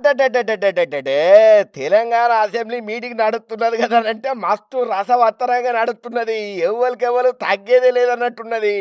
అడ్డడ్డడ్డడ్డడ్డడ్డే Telangana assembly meeting నడుస్తున్నది కదా అంటే మస్తు రసవత్తరంగా నడుస్తున్నది ఎవరికెవరు తగ్గేదే లేదన్నట్టున్నది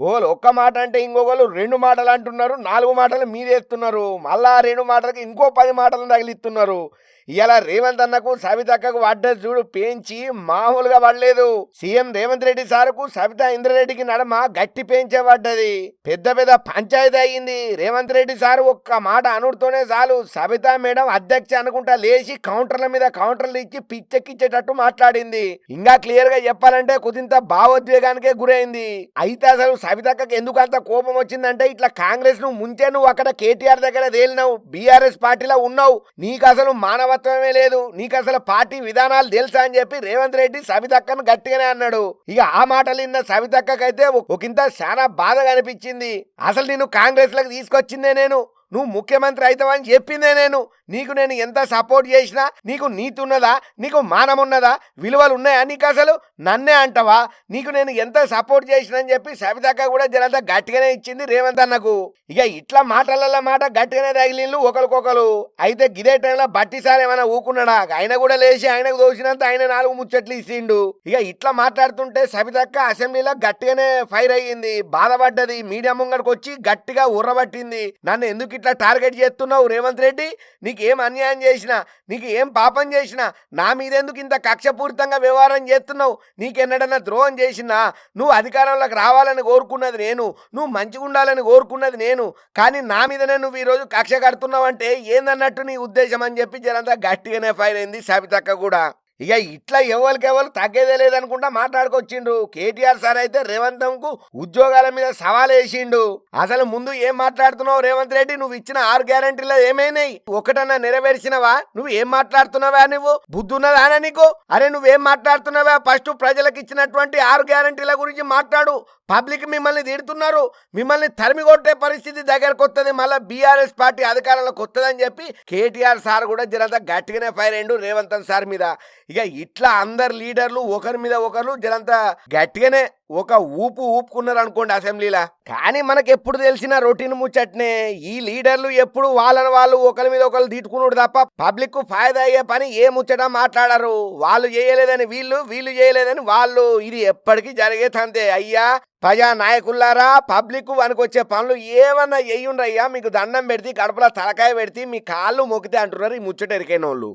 ఓలు ఒక్క మాట అంటే ఇంకొకరు రెండు మాటలు అంటున్నారు నాలుగు మాటలు మీదేస్తున్నారు మళ్ళా రెండు మాటలకు ఇంకో పది మాటలు తగిలిస్తున్నారు ఇలా రేవంత్ అన్నకు సవితక్కకు పడ్డ చూడు పెంచి మామూలుగా పడలేదు సీఎం రేవంత్ రెడ్డి సార్కు సవిత ఇంద్రారెడ్డికి నడమ గట్టి పెంచే పడ్డది పెద్ద పెద్ద పంచాయతీ అయ్యింది. రేవంత్ రెడ్డి సార్ ఒక్క మాట అనుడుతోనే చాలు. సవిత మేడం అధ్యక్ష అనుకుంటా లేచి కౌంటర్ల మీద కౌంటర్లు ఇచ్చి పిచ్చెక్కిచ్చేటట్టు మాట్లాడింది. ఇంకా క్లియర్గా చెప్పాలంటే కుదింత భావోద్వేగానికే గురైంది. అయితే అసలు సవితక్కకి ఎందుకు అంత కోపం వచ్చిందంటే ఇట్లా కాంగ్రెస్ను ముంచే నువ్వు అక్కడ కేటీఆర్ దగ్గర తేలినావు. బీఆర్ఎస్ పార్టీలో ఉన్నావు. నీకు అసలు మానవ మానవత్వమే లేదు. నీకు అసలు పార్టీ విధానాలు తెలుసా అని చెప్పి రేవంత్ రెడ్డి సవితక్కను గట్టిగానే అన్నాడు. ఇక ఆ మాటలు విన్న సవితక్కకైతే ఒకంత చాలా బాధగా అనిపించింది. అసలు నేను కాంగ్రెస్లకు తీసుకొచ్చిందే నేను. నువ్వు ముఖ్యమంత్రి అవుతావని చెప్పిందే నేను. నీకు నేను ఎంత సపోర్ట్ చేసినా నీకు నీతి ఉన్నదా? నీకు మానం ఉన్నదా? విలువలు ఉన్నాయా నీకు అసలు? నన్నే అంటావా? నీకు నేను ఎంత సపోర్ట్ చేసినా అని చెప్పి సవితక్క కూడా జనంతా గట్టిగానే ఇచ్చింది రేవంత్ అన్నకు. ఇక ఇట్లా మాటల మాట గట్టిగానే తగిలిళ్ళు ఒకరికొకరు. అయితే గిదే టైంలో బట్టిసారి ఏమైనా ఊకున్నాడా? ఆయన కూడా లేచి ఆయనకు దోసినంత ఆయన నాలుగు ముచ్చట్లు ఇచ్చిండు. ఇక ఇట్లా మాట్లాడుతుంటే సవితక్క అసెంబ్లీలో గట్టిగానే ఫైర్ అయ్యింది. బాధపడ్డది. మీడియా ముంగడికి వచ్చి గట్టిగా ఉర్రబట్టింది నన్ను ఎందుకు ఇట్లా టార్గెట్ చేస్తున్నావు రేవంత్ రెడ్డి? నీకు ఏం అన్యాయం చేసినా నీకు ఏం పాపం చేసినా నా మీదెందుకు ఇంత కక్షపూరితంగా వ్యవహారం చేస్తున్నావు? నీకెన్నడన్నా ద్రోహం చేసినా నువ్వు అధికారంలోకి రావాలని కోరుకున్నది నేను నువ్వు మంచిగా ఉండాలని కోరుకున్నది నేను కానీ నా మీదనే నువ్వు ఈరోజు కక్ష కడుతున్నావు అంటే ఏందన్నట్టు నీ ఉద్దేశం అని చెప్పి జనంతా గట్టిగానే ఫైర్ అయింది సబితక్క కూడా. ఇక ఇట్లా ఎవరికెవరు తగ్గేదే లేదనుకుంటా మాట్లాడుకొచ్చిండు కేటీఆర్ సార్ అయితే రేవంతంకు ఉద్యోగాల మీద సవాల్ వేసిండు. అసలు ముందు ఏం మాట్లాడుతున్నావు రేవంత్ రెడ్డి? నువ్వు ఇచ్చిన ఆరు గ్యారంటీలో ఏమైనాయి? ఒకటన్నా నెరవేర్చినవా? నువ్వు ఏం మాట్లాడుతున్నావా నువ్వు? బుద్ధున్నదానా ఉన్నదా నీకు? అరే నువ్వేం మాట్లాడుతున్నావా? ఫస్ట్ ప్రజలకు ఇచ్చినటువంటి ఆరు గ్యారంటీల గురించి మాట్లాడు. పబ్లిక్ మిమ్మల్ని తిడుతున్నారు. మిమ్మల్ని తరిమి కొట్టే పరిస్థితి దగ్గరకు వస్తుంది మళ్ళీ బీఆర్ఎస్ పార్టీ అధికారంలోకి వస్తుందని చెప్పి కేటీఆర్ సార్ కూడా జనంతా గట్టిగానే ఫైర్ అయ్యిండు రేవంత్ సార్ మీద. ఇక ఇట్లా అందరు లీడర్లు ఒకరి మీద ఒకరు జనంతా గట్టిగానే ఒక ఊపు ఊపుకున్నారు అనుకోండి అసెంబ్లీలా. కానీ మనకు ఎప్పుడు తెలిసిన రొటీన్ ముచ్చట్నే ఈ లీడర్లు ఎప్పుడు వాళ్ళని వాళ్ళు ఒకరి మీద ఒకరు తిట్టుకున్నాడు తప్ప పబ్లిక్కు ఫాయిదా అయ్యే పని ఏ ముచ్చట మాట్లాడరు. వాళ్ళు చేయలేదని వీళ్ళు వీళ్ళు చేయలేదని వాళ్ళు. ఇది ఎప్పటికీ జరిగేదంతే అయ్యా ప్రజా నాయకులారా పబ్లిక్ వచ్చే పనులు ఏమన్నా ఎయ్యుండ్రయ్యా? మీకు దండం పెడితే గడపలో తలకాయ పెడితే మీ కాళ్ళు మొక్కితే అంటున్నారు ఈ ముచ్చట ఎరికైన వాళ్ళు